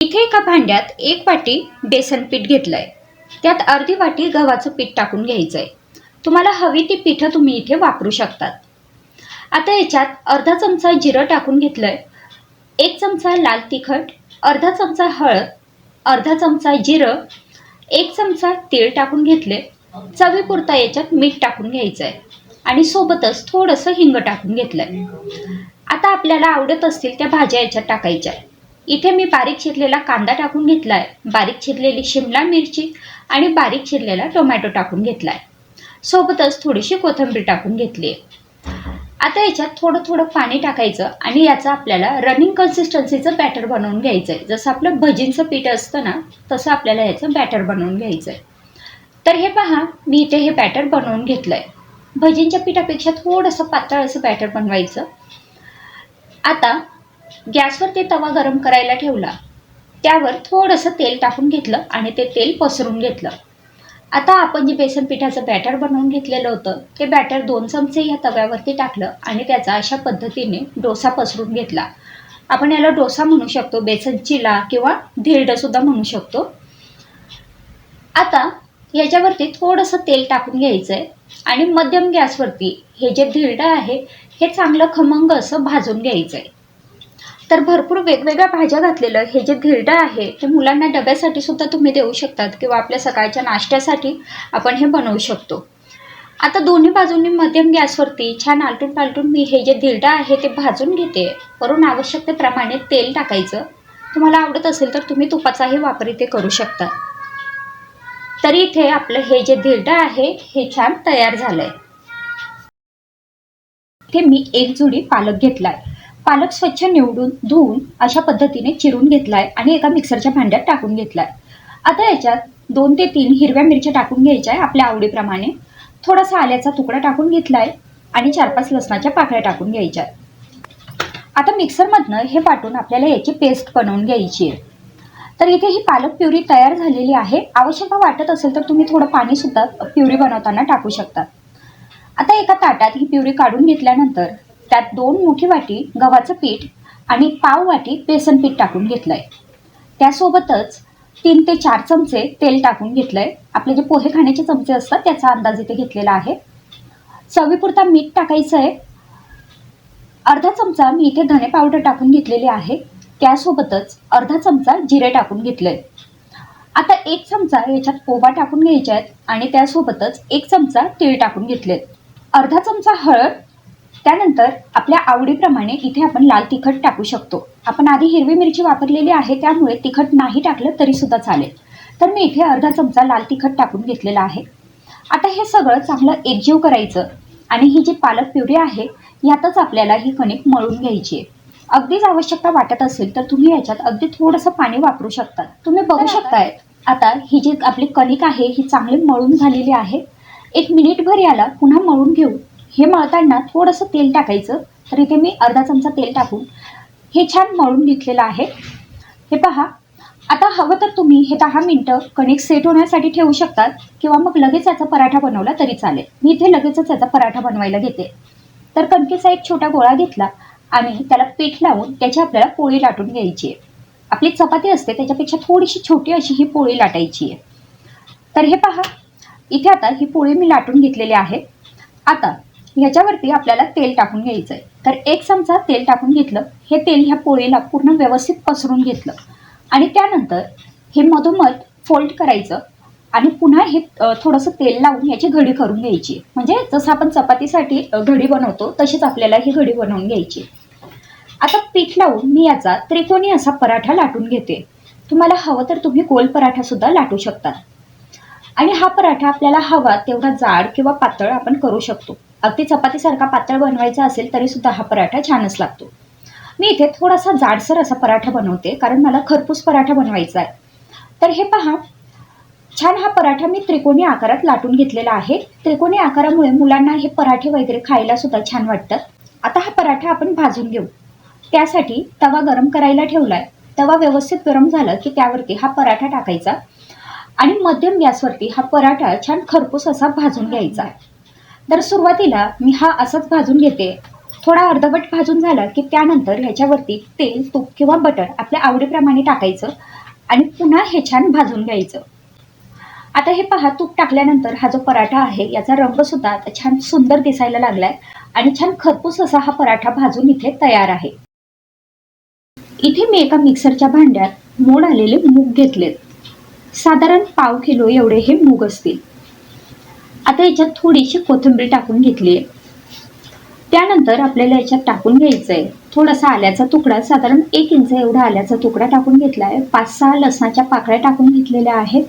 इथे एका भांड्यात एक वाटी बेसन पीठ घेतलंय. त्यात अर्धी वाटी गव्हाचं पीठ टाकून घ्यायचं आहे तुम्हाला हवी ती पिठं तुम्ही इथे वापरू शकतात. आता याच्यात अर्धा चमचा जिरं टाकून घेतलंय. एक चमचा लाल तिखट अर्धा चमचा हळद अर्धा चमचा जिरं एक चमचा तीळ टाकून घेतले. चवीपुरता याच्यात मीठ टाकून घ्यायचं आहे आणि सोबतच थोडंसं हिंग टाकून घेतलंय. आता आपल्याला आवडत असतील त्या भाज्या याच्यात टाकायच्या. इथे मी बारीक चिरलेला कांदा टाकून घेतलाय. बारीक चिरलेली शिमला मिरची आणि बारीक चिरलेला टोमॅटो टाकून घेतलाय. सोबतच थोडीशी कोथिंबीर टाकून घेतली आता याच्यात थोडं थोडं पाणी टाकायचं आणि याचं आपल्याला रनिंग कन्सिस्टन्सीचं बॅटर बनवून घ्यायचं आहे जसं आपलं भजींचं पीठ असतं ना तसं आपल्याला याचं बॅटर बनवून घ्यायचं आहे तर हे पहा मी इथे हे बॅटर बनवून घेतलं आहे भजींच्या पिठापेक्षा थोडंसं पातळ असं बॅटर बनवायचं. आता गॅसवर ते तवा गरम करायला ठेवला. त्यावर थोडंसं तेल टाकून घेतलं आणि ते तेल पसरून घेतलं. आता आपण जे बेसन पिठाचं बॅटर बनवून घेतलेलं होतं ते बॅटर दोन चमचे या तव्यावरती टाकलं आणि त्याचा अशा पद्धतीने डोसा पसरून घेतला. आपण याला डोसा म्हणू शकतो बेसन चिला किंवा धिरडंसुद्धा म्हणू शकतो. आता याच्यावरती थोडंसं तेल टाकून घ्यायचं आहे आणि मध्यम गॅसवरती हे जे धिरडं आहे हे चांगलं खमंग असं भाजून घ्यायचं आहे तर भरपूर वेगवेगळ्या भाज्या घातलेलं हे जे धिरडं आहे ते मुलांना डब्यासाठी सुद्धा तुम्ही देऊ शकतात किंवा आपल्या सकाळच्या नाश्त्यासाठी आपण हे बनवू शकतो. आता दोन्ही बाजूंनी मध्यम गॅसवरती छान आलटून पालटून मी हे जे धिरडं आहे ते भाजून घेते. वरून आवश्यकतेप्रमाणे तेल टाकायचं. तुम्हाला आवडत असेल तर तुम्ही तुपाचाही वापर इथे करू शकता. तरी इथे आपलं हे जे धिरडं आहे हे छान तयार झालंय. इथे मी एक जुडी पालक घेतलाय. पालक स्वच्छ निवडून धुवून अशा पद्धतीने चिरून घेतलाय आणि एका मिक्सरच्या भांड्यात टाकून घेतलाय. आता याच्यात दोन ते तीन हिरव्या मिरच्या टाकून घ्यायच्या आहे आपल्या आवडीप्रमाणे. थोडासा आल्याचा तुकडा टाकून घेतलाय आणि चार पाच लसणाच्या पाकळ्या टाकून घ्यायच्या आहेत. आता मिक्सरमधनं हे वाटून आपल्याला याची पेस्ट बनवून घ्यायची आहे. तर इथे ही पालक प्युरी तयार झालेली आहे. आवश्यक वाटत असेल तर तुम्ही थोडं पाणी सुद्धा प्युरी बनवताना टाकू शकता. आता एका ताटात ही प्युरी काढून घेतल्यानंतर त्यात दोन मोठी वाटी गव्हाचं पीठ आणि पाव वाटी बेसन पीठ टाकून घेतलंय. त्यासोबतच तीन ते चार चमचे तेल टाकून घेतलंय. आपले जे पोहे खाण्याचे चमचे असतात त्याचा अंदाज इथे घेतलेला आहे. चवीपुरता मीठ टाकायचं आहे. अर्धा चमचा मी इथे धने पावडर टाकून घेतलेली आहे. त्यासोबतच अर्धा चमचा जिरे टाकून घेतलंय. आता एक चमचा याच्यात पोहा टाकून घ्यायचे आहेत आणि त्यासोबतच एक चमचा तीळ टाकून घेतलेत. अर्धा चमचा हळद त्यानंतर आपल्या आवडीप्रमाणे इथे आपण लाल तिखट टाकू शकतो. आपण आधी हिरवी मिरची वापरलेली आहे त्यामुळे तिखट नाही टाकलं तरी सुद्धा चालेल. तर मी इथे अर्धा चमचा लाल तिखट टाकून घेतलेला आहे. आता हे सगळं चांगलं एकजीव करायचं आणि ही जी पालक प्युरी आहे यातच आपल्याला ही कणिक मळून घ्यायची आहे. अगदीच आवश्यकता वाटत असेल तर तुम्ही याच्यात अगदी थोडंसं पाणी वापरू शकता. तुम्ही बघू शकताय आता ही जी आपली कणिक आहे ही चांगली मळून झालेली आहे. एक मिनिटभर याला पुन्हा मळून घेऊ. हे मळताना थोडंसं तेल टाकायचं. तर इथे मी अर्धा चमचा तेल टाकून हे छान मळून घेतलेलं आहे. हे पहा आता हवं तर तुम्ही हे दहा मिनटं कणिक सेट होण्यासाठी ठेवू शकतात किंवा मग लगेच याचा पराठा बनवला तरी चालेल. मी इथे लगेचच याचा पराठा बनवायला घेते. तर कणकेचा एक छोटा गोळा घेतला आणि त्याला पीठ लावून त्याची आपल्याला पोळी लाटून घ्यायची आहे. आपली चपाती असते त्याच्यापेक्षा थोडीशी छोटी अशी ही पोळी लाटायची आहे. तर हे पहा इथे आता ही पोळी मी लाटून घेतलेली आहे. आता ह्याच्यावरती आपल्याला तेल टाकून घ्यायचं आहे तर एक चमचा तेल टाकून घेतलं. हे तेल ह्या पोळीला पूर्ण व्यवस्थित पसरून घेतलं. आणि त्यानंतर हे मधोमध फोल्ड करायचं आणि पुन्हा हे थोडंसं तेल लावून याची घडी करून घ्यायची. म्हणजे जसं आपण चपातीसाठी घडी बनवतो तशीच आपल्याला ही घडी बनवून घ्यायची. आता पीठ लावून मी याचा त्रिकोणी असा पराठा लाटून घेते. तुम्हाला हवं तर तुम्ही गोल पराठा सुद्धा लाटू शकता. आणि हा पराठा आपल्याला हवा तेवढा जाड किंवा पातळ आपण करू शकतो. अगदी चपातीसारखा पातळ बनवायचा असेल तरी सुद्धा हा पराठा छानच लागतो. मी इथे थोडासा जाडसर असा पराठा बनवते कारण मला खरपूस पराठा बनवायचा आहे. तर हे पहा छान हा पराठा मी त्रिकोणी आकारात लाटून घेतलेला आहे. त्रिकोणी आकारामुळे मुलांना हे पराठे वगैरे खायला सुद्धा छान वाटतात आता हा पराठा आपण भाजून घेऊ. त्यासाठी तवा गरम करायला ठेवलाय. तवा व्यवस्थित गरम झाला की त्यावरती हा पराठा टाकायचा. आणि मध्यम गॅसवरती हा पराठा छान खरपूस असा भाजून घ्यायचा आहे. तर सुरुवातीला मी हा असंच भाजून घेते. थोडा अर्धवट भाजून झाला की त्यानंतर ह्याच्यावरती तेल तूप किंवा बटर आपल्या आवडीप्रमाणे टाकायचं आणि पुन्हा हे छान भाजून घ्यायचं. आता हे पहा तूप टाकल्यानंतर हा जो पराठा आहे याचा रंग सुद्धा आता छान सुंदर दिसायला लागलाय आणि छान खरपूस असा हा पराठा भाजून इथे तयार आहे. इथे मी एका मिक्सरच्या भांड्यात मोड आलेले मूग घेतलेत. साधारण पाव किलो एवढे हे मूग असतील. आता याच्यात थोडीशी कोथिंबीर टाकून घेतली आहे. त्यानंतर आपल्याला याच्यात टाकून घ्यायचं आहे थोडासा आल्याचा तुकडा साधारण एक इंच एवढा आल्याचा तुकडा टाकून घेतला आहे पाच सहा लसणाच्या पाकळ्या टाकून घेतलेल्या आहेत.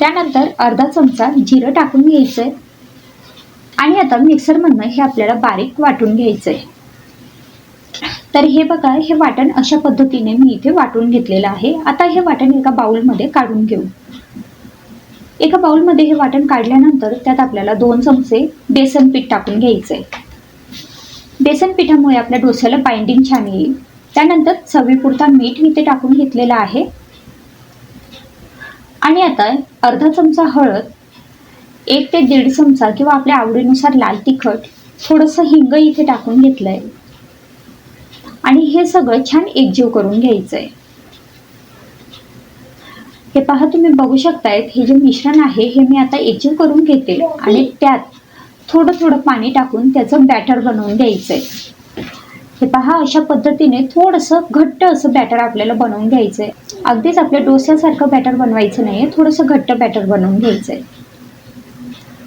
त्यानंतर अर्धा चमचा जिरं टाकून घ्यायचं आहे आणि आता मिक्सरमधनं हे आपल्याला बारीक वाटून घ्यायचं आहे तर हे बघा हे वाटण अशा पद्धतीने मी इथे वाटून घेतलेलं आहे. आता हे वाटण एका बाउलमध्ये काढून घेऊ. एका बाउलमध्ये हे वाटण काढल्यानंतर त्यात आपल्याला दोन चमचे बेसन पीठ टाकून घ्यायचं. आहे बेसन पिठामुळे आपल्या डोस्याला बाइंडिंग छान येईल. त्यानंतर चवीपुरता मीठ इथे टाकून घेतलेला आहे. आणि आता अर्धा चमचा हळद एक ते दीड चमचा किंवा आपल्या आवडीनुसार लाल तिखट थोडंसं हिंग इथे टाकून घेतलंय. आणि हे सगळं छान एकजीव करून घ्यायचं आहे हे पहा तुम्ही बघू शकतायत हे जे मिश्रण आहे हे मी आता एकजीव करून घेते आणि त्यात थोडं थोडं पाणी टाकून त्याचं बॅटर बनवून घ्यायचं आहे हे पहा अशा पद्धतीने थोडंसं घट्ट असं बॅटर आपल्याला बनवून घ्यायचं आहे अगदीच आपल्या डोस्यासारखं बॅटर बनवायचं नाही आहे थोडंसं घट्ट बॅटर बनवून घ्यायचं आहे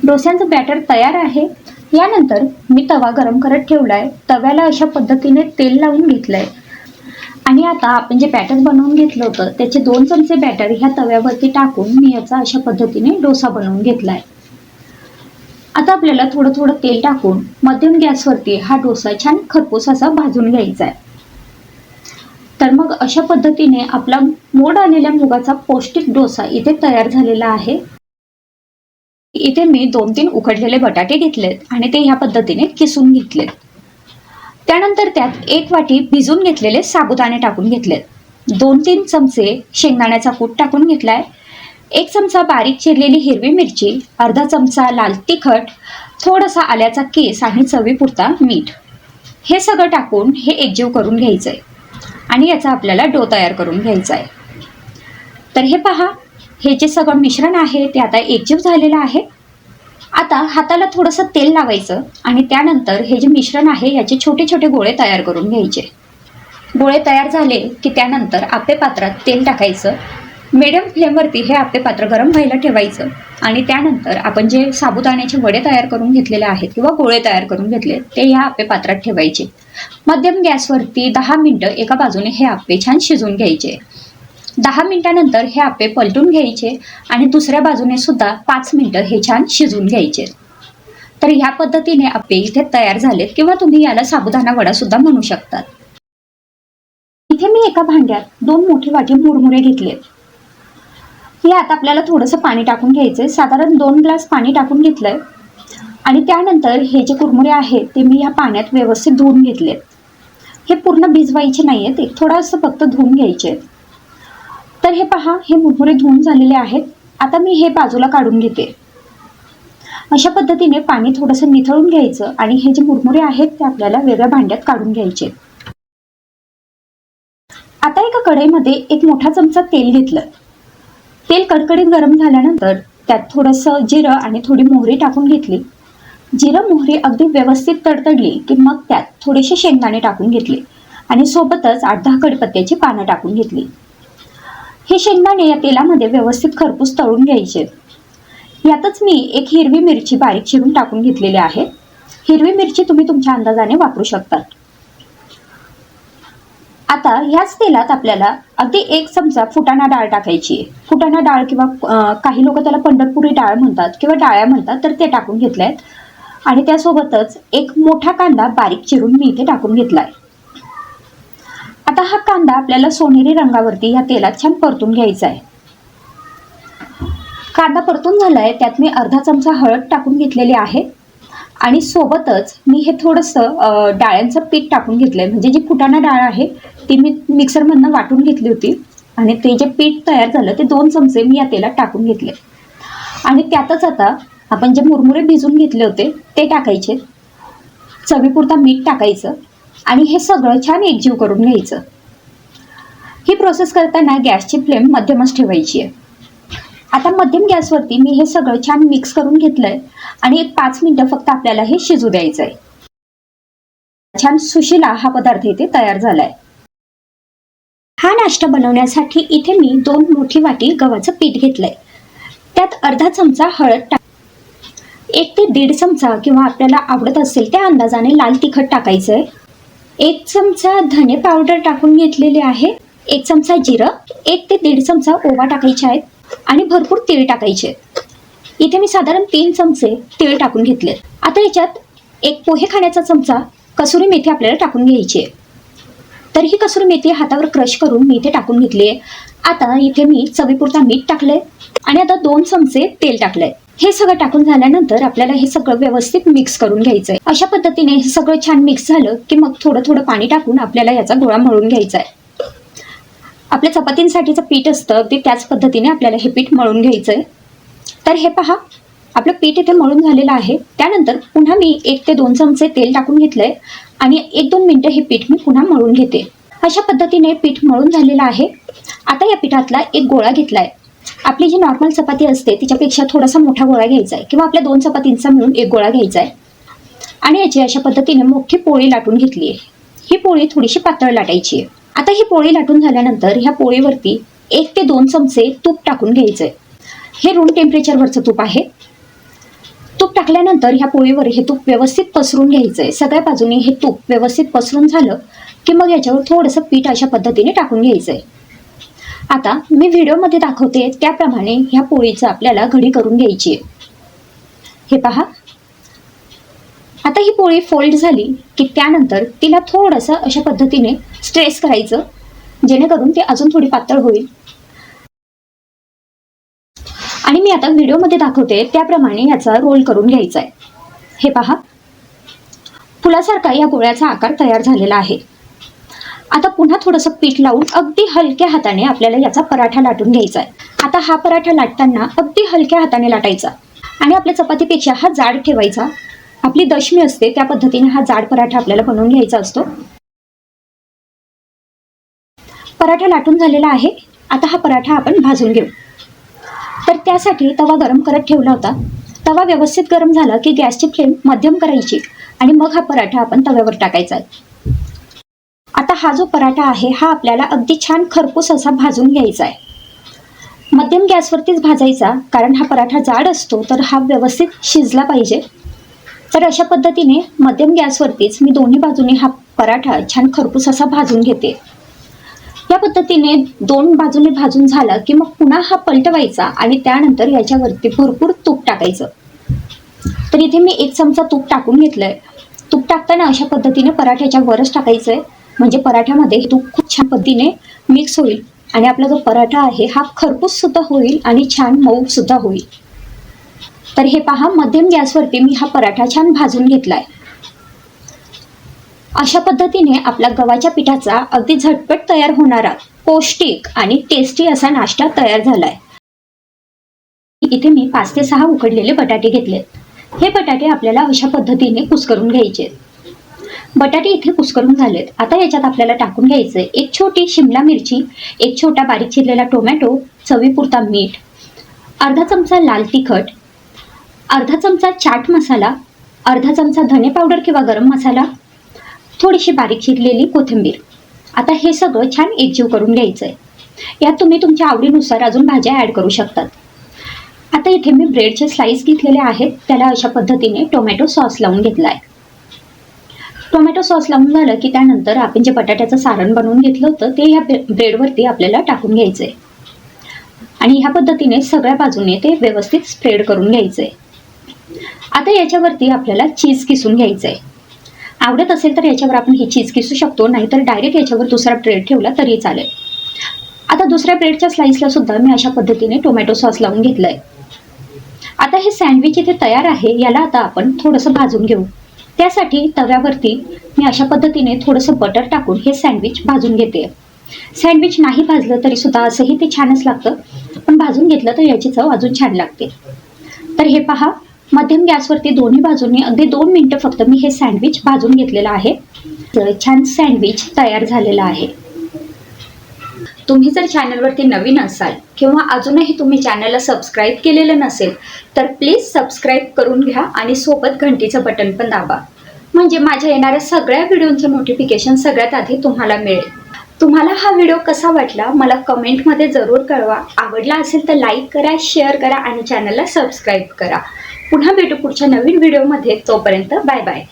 डोस्यांचं बॅटर तयार आहे. यानंतर मी तवा गरम करत ठेवला आहे तव्याला अशा पद्धतीने तेल लावून घेतलं आहे आणि आता आपण जे बॅटर बनवून घेतलं होतं त्याचे दोन चमचे बॅटर ह्या तव्यावरती टाकून मी याचा अशा पद्धतीने डोसा बनवून घेतला आहे आता आपल्याला थोडं थोडं तेल टाकून मध्यम गॅसवरती हा डोसा छान खरपूस असा भाजून घ्यायचा आहे तर मग अशा पद्धतीने आपला मोड आलेल्या मुगाचा पौष्टिक डोसा इथे तयार झालेला आहे. इथे मी दोन तीन उकडलेले बटाटे घेतलेत आणि ते ह्या पद्धतीने किसून घेतलेत. त्यानंतर त्यात एक वाटी भिजून घेतलेले साबुदाणे टाकून घेतलेत दोन तीन चमचे शेंगदाण्याचा कूट टाकून घेतलाय. एक चमचा बारीक चिरलेली हिरवी मिरची अर्धा चमचा लाल तिखट थोडासा आल्याचा केस आणि चवीपुरता मीठ. हे सगळं टाकून हे एकजीव करून घ्यायचं आहे आणि याचा आपल्याला डो तयार करून घ्यायचा आहे तर हे पहा हे जे सगळं मिश्रण आहे ते आता एकजीव झालेलं आहे. आता हाताला थोडंसं तेल लावायचं आणि त्यानंतर हे जे मिश्रण आहे याचे छोटे छोटे गोळे तयार करून घ्यायचे. गोळे तयार झाले की त्यानंतर आपे पात्रात तेल टाकायचं. मिडियम फ्लेमवरती हे आपे पात्र गरम व्हायला ठेवायचं आणि त्यानंतर आपण जे साबुदाण्याचे वडे तयार करून घेतलेले आहेत किंवा गोळे तयार करून घेतले ते ह्या आपे पात्रात ठेवायचे. मध्यम गॅसवरती दहा मिनटं एका बाजूने हे आपे छान शिजवून घ्यायचे. दहा मिनिटानंतर हे आपे पलटून घ्यायचे आणि दुसऱ्या बाजूने सुद्धा पाच मिनटं हे छान शिजवून घ्यायचे. तर ह्या पद्धतीने आपे इथे तयार झालेत किंवा तुम्ही याला साबुदाणा वडा सुद्धा म्हणू शकतात. इथे मी एका भांड्यात दोन मोठे वाटी मुरमुरे घेतलेत. आता आपल्याला थोडंसं पाणी टाकून घ्यायचं साधारण दोन ग्लास पाणी टाकून घेतलंय. आणि त्यानंतर हे जे कुरमुरे आहेत ते मी ह्या पाण्यात व्यवस्थित धुवून घेतलेत. हे पूर्ण भिजवायचे नाही आहेत एक थोडंसं फक्त धुवून घ्यायचे तर हे पहा हे मुरमुरे धुवून झालेले आहेत. आता मी हे बाजूला काढून घेते. अशा पद्धतीने पाणी थोडंसं निथळून घ्यायचं आणि हे जे मुरमुरे आहेत ते आपल्याला वेगळ्या भांड्यात काढून घ्यायचे. आता एका कढईमध्ये एक मोठा चमचा तेल घेतलं. तेल कडकडीत गरम झाल्यानंतर त्यात थोडंसं जिरं आणि थोडी मोहरी टाकून घेतली. जिरं मोहरी अगदी व्यवस्थित तडतडली की मग त्यात थोडेसे शेंगदाणे टाकून घेतले आणि सोबतच आठ दहा कडपत्त्याची पानं टाकून घेतली. हे शेंगदाणे या तेलामध्ये व्यवस्थित खरपूस तळून घ्यायचे. यातच मी एक हिरवी मिरची बारीक चिरून टाकून घेतलेली आहे. हिरवी मिरची तुम्ही तुमच्या अंदाजाने वापरू शकतात आता ह्याच तेलात आपल्याला अगदी एक चमचा फुटाणा डाळ टाकायची आहे. फुटाणा डाळ किंवा काही लोक त्याला पंढरपुरी डाळ म्हणतात किंवा डाळ्या म्हणतात तर ते टाकून घेतल्या आहेत आणि त्यासोबतच एक मोठा कांदा बारीक चिरून मी इथे टाकून घेतला आहे आता हा कांदा आपल्याला सोनेरी रंगावरती या तेलात छान परतून घ्यायचा आहे. कांदा परतून झालाय त्यात मी अर्धा चमचा हळद टाकून घेतलेली आहे. आणि सोबतच मी हे थोडंसं डाळ्यांचं पीठ टाकून घेतलंय. म्हणजे जी फुटाणा डाळ आहे ती मी मिक्सरमधनं वाटून घेतली होती. आणि ते जे पीठ तयार झालं ते दोन चमचे मी या तेलात टाकून घेतले. आणि त्यातच आता आपण जे मुरमुरे भिजून घेतले होते ते टाकायचे. चवीपुरता मीठ टाकायचं. आणि हे सगळं छान एकजीव करून घ्यायचं. ही प्रोसेस करताना गॅसची फ्लेम मध्यमच ठेवायची आहे. आता मध्यम गॅसवरती मी हे सगळं छान मिक्स करून घेतलंय आणि एक पाच मिनिटं फक्त आपल्याला हे शिजू द्यायचं आहे छान सुशिला हा पदार्थ इथे तयार झालाय. हा नाश्ता बनवण्यासाठी इथे मी दोन मोठी वाटी गव्हाचं पीठ घेतलंय. त्यात अर्धा चमचा हळद टाक एक ते दीड चमचा किंवा आपल्याला आवडत असेल त्या अंदाजाने लाल तिखट टाकायचं आहे एक चमचा धने पावडर टाकून घेतलेले आहे. एक चमचा जिरं एक ते दीड चमचा ओवा टाकायचे आहेत आणि भरपूर तीळ टाकायचे. इथे मी साधारण तीन चमचे तीळ टाकून घेतले. आता याच्यात एक पोहे खाण्याचा चमचा कसुरी मेथी आपल्याला टाकून घ्यायची आहे. तर ही कसुरी मेथी हातावर क्रश करून मी इथे टाकून घेतली आहे. आता इथे मी चवीपुरता मीठ टाकलंय आणि आता दोन चमचे तेल टाकलंय. हे सगळं टाकून झाल्यानंतर आपल्याला हे सगळं व्यवस्थित मिक्स करून घ्यायचंय. अशा पद्धतीने हे सगळं छान मिक्स झालं की मग थोडं थोडं पाणी टाकून आपल्याला याचा गोळा मळून घ्यायचा आहे आपल्या चपातींसाठीचं पीठ असतं अगदी त्याच पद्धतीने आपल्याला हे पीठ मळून घ्यायचंय. तर हे पहा आपलं पीठ इथे मळून झालेलं आहे. त्यानंतर पुन्हा मी एक ते दोन चमचे तेल टाकून घेतलंय आणि एक दोन मिनटं हे पीठ मी पुन्हा मळून घेते. अशा पद्धतीने पीठ मळून झालेलं आहे. आता या पिठातला एक गोळा घेतलाय. आपली जी नॉर्मल चपाती असते तिच्यापेक्षा थोडासा मोठा गोळा घ्यायचा आहे किंवा आपल्या दोन चपातींचा मिळून एक गोळा घ्यायचा आहे आणि याची अशा पद्धतीने मोठी पोळी लाटून घेतली आहे. ही पोळी थोडीशी पातळ लाटायची आहे. आता ही पोळी लाटून झाल्यानंतर ह्या पोळीवरती एक ते दोन चमचे तूप टाकून घ्यायचं आहे हे रूम टेम्परेचरवरचं तूप आहे. तूप टाकल्यानंतर ह्या पोळीवर हे तूप व्यवस्थित पसरून घ्यायचं आहे सगळ्या बाजूने हे तूप व्यवस्थित पसरून झालं की मग याच्यावर थोडंसं पीठ अशा पद्धतीने टाकून घ्यायचं आहे आता मी व्हिडिओमध्ये दाखवते त्याप्रमाणे ह्या पोळीचं आपल्याला घडी करून घ्यायची आहे हे पहा. आता ही पोळी फोल्ड झाली की त्यानंतर तिला थोडंसं अशा पद्धतीने स्ट्रेस करायचं जेणेकरून ती अजून थोडी पातळ होईल. आणि मी आता व्हिडिओमध्ये दाखवते त्याप्रमाणे याचा रोल करून घ्यायचा आहे हे पहा. फुलासारखा या गोळ्याचा आकार तयार झालेला आहे. आता पुन्हा थोडंसं पीठ लावून अगदी हलक्या हाताने आपल्याला याचा पराठा लाटून घ्यायचा आहे आता हा पराठा लाटताना अगदी हलक्या हाताने लाटायचा. आणि आपल्या चपातीपेक्षा हा जाड ठेवायचा. आपली दशमी असते त्या पद्धतीने हा जाड पराठा आपल्याला बनवून घ्यायचा असतो. पराठा लाटून झालेला आहे. आता हा पराठा आपण भाजून घेऊ. तर त्यासाठी तवा गरम करत ठेवला होता. तवा व्यवस्थित गरम झाला की गॅसची फ्लेम मध्यम करायची आणि मग हा पराठा आपण तव्यावर टाकायचा आहे. आता हा जो पराठा आहे हा आपल्याला अगदी छान खरपूस असा भाजून घ्यायचा आहे. मध्यम गॅसवरतीच भाजायचा कारण हा पराठा जाड असतो तर हा व्यवस्थित शिजला पाहिजे. तर अशा पद्धतीने मध्यम गॅसवरतीच मी दोन्ही बाजूने हा पराठा छान खरपूस असा भाजून घेते. या पद्धतीने दोन बाजूने भाजून झालं की मग पुन्हा हा पलटवायचा आणि त्यानंतर याच्यावरती भरपूर तूप टाकायचं. तर इथे मी एक चमचा तूप टाकून घेतलंय. तूप टाकताना अशा पद्धतीने पराठ्याच्या वरच टाकायचंय. म्हणजे पराठ्यामध्ये हे तूप खूप छान पद्धतीने मिक्स होईल आणि आपला जो पराठा आहे हा खरपूस सुद्धा होईल आणि छान मऊ सुद्धा होईल. तर हे पहा मध्यम गॅसवरती मी हा पराठा छान भाजून घेतलाय. अशा पद्धतीने आपला गव्हाच्या पिठाचा अगदी झटपट तयार होणारा पौष्टिक आणि टेस्टी असा नाश्ता तयार झालाय. इथे मी पाच ते सहा उकडलेले बटाटे घेतलेत हे बटाटे आपल्याला अशा पद्धतीने कुसकरून घ्यायचे. बटाटे इथे कुसकरून झालेत. आता याच्यात आपल्याला टाकून घ्यायचे एक छोटी शिमला मिरची एक छोटा बारीक चिरलेला टोमॅटो चवीपुरता मीठ अर्धा चमचा लाल तिखट अर्धा चमचा चाट मसाला अर्धा चमचा धने पावडर किंवा गरम मसाला थोडीशी बारीक चिरलेली कोथिंबीर. आता हे सगळं छान एकजीव करून घ्यायचं आहे यात तुम्ही तुमच्या आवडीनुसार अजून भाज्या ॲड करू शकतात. आता इथे मी ब्रेडचे स्लाइस घेतलेले आहेत. त्याला अशा पद्धतीने टोमॅटो सॉस लावून घेतला आहे टोमॅटो सॉस लावून झालं की त्यानंतर आपण जे बटाट्याचं सारण बनवून घेतलं होतं ते ह्या ब्रेडवरती आपल्याला टाकून घ्यायचं आहे आणि ह्या पद्धतीने सगळ्या बाजूने ते व्यवस्थित स्प्रेड करून घ्यायचं आहे आता याच्यावरती आपल्याला चीज किसून घ्यायचं आहे आवडत असेल तर याच्यावर आपण ही चीज किसू शकतो नाहीतर डायरेक्ट याच्यावर दुसरा ब्रेड ठेवला तरी चालेल. आता दुसऱ्या ब्रेडच्या स्लाइसला सुद्धा मी अशा पद्धतीने टोमॅटो सॉस लावून घेतलंय. आता हे सँडविच इथे तयार आहे याला आता आपण थोडंसं भाजून घेऊ. त्यासाठी तव्यावरती मी अशा पद्धतीने थोडंसं बटर टाकून हे सँडविच भाजून घेते. सँडविच नाही भाजलं तरी सुद्धा असंही ते छानच लागतं. पण भाजून घेतलं तर याची चव अजून छान लागते. तर हे पहा मध्यम गॅसवरती दोन्ही बाजूंनी अगदी दोन मिनटं फक्त मी हे सँडविच भाजून घेतलेलं आहे. तर छान सँडविच तयार झालेलं आहे. तुम्ही जर चॅनलवरती नवीन असाल किंवा अजूनही तुम्ही चॅनलला सबस्क्राईब केलेलं नसेल तर प्लीज सबस्क्राईब करून घ्या आणि सोबत घंटीचं बटन पण दाबा. म्हणजे माझ्या येणाऱ्या सगळ्या व्हिडिओचं नोटिफिकेशन सगळ्यात आधी तुम्हाला मिळेल. तुम्हाला हा व्हिडिओ कसा वाटला मला कमेंटमध्ये जरूर कळवा. आवडला असेल तर लाईक करा शेअर करा आणि चॅनलला सबस्क्राईब करा. पुन्हा भेटू पुढच्या नवीन व्हिडिओमध्ये. तोपर्यंत बाय बाय.